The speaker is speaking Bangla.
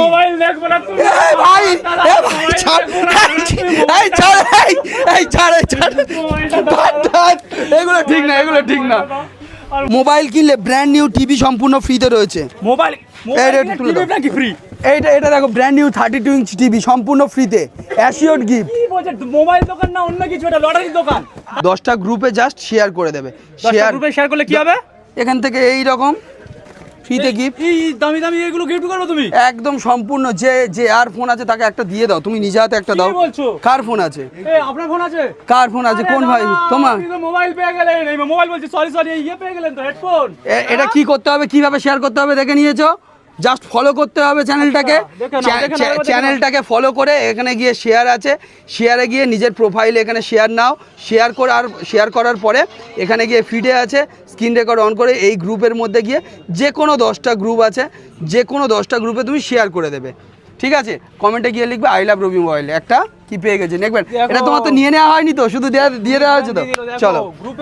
মোবাইল দেখব না তুমি এই ভাই এ ভাই ছাড় এই ছাড় এই এই ছাড় এই ছাড় বাদ, বাদ। এগুলো ঠিক না এগুলো ঠিক না মোবাইল কিনলে ব্র্যান্ড নিউ টিভি সম্পূর্ণ ফ্রিতে রয়েছে। মোবাইল। নাকি ফ্রি এইটা এটা দেখো brand new thirty two inch TV সম্পূর্ণ ফ্রিতে অ্যাসিওর গিফট মোবাইল দোকান না অন্য কিছু? এটা লটারির দোকান। দশটা গ্রুপে জাস্ট শেয়ার করে দেবে। শেয়ার গ্রুপে শেয়ার করলে কি হবে? এখান থেকে এই রকম ফ্রিতে গিফট দামি দামি এগুলো গিফট করবে তুমি? একদম সম্পূর্ণ যে যে আর ফোন আছে তাকে একটা দিয়ে দাও। তুমি নিজে হাতে একটা দাও। বলছো? কার ফোন আছে? আপনার ফোন আছে? কার ফোন আছে? কোন ভাই? তোমার? মোবাইল পেয়ে গেলেন। এই মোবাইল বলছি সরি সরি ইয়ে পেয়ে গেলেন তো হেডফোন এটা কি করতে হবে? কীভাবে শেয়ার করতে হবে? দেখে নিয়েছো? জাস্ট ফলো করতে হবে চ্যানেলটাকে। চ্যানেলটাকে ফলো করে এখানে গিয়ে শেয়ার আছে। শেয়ারে গিয়ে নিজের প্রোফাইলে এখানে শেয়ার নাও। শেয়ার করে আর শেয়ার করার পরে এখানে গিয়ে ফিডে আছে স্ক্রিন রেকর্ড অন করে এই গ্রুপের মধ্যে গিয়ে যে কোনো দশটা গ্রুপ আছে যে কোনো দশটা গ্রুপে তুমি শেয়ার করে দেবে। ঠিক আছে? কমেন্টে গিয়ে লিখবে আই লাভ রবি মোবাইল একটা কি পেয়ে গেছে দেখবেন? এটা তোমার তো নিয়ে নেওয়া হয়নি তো শুধু দেয়া- দিয়ে দেওয়া হয়েছে তো। চলো। গ্রুপে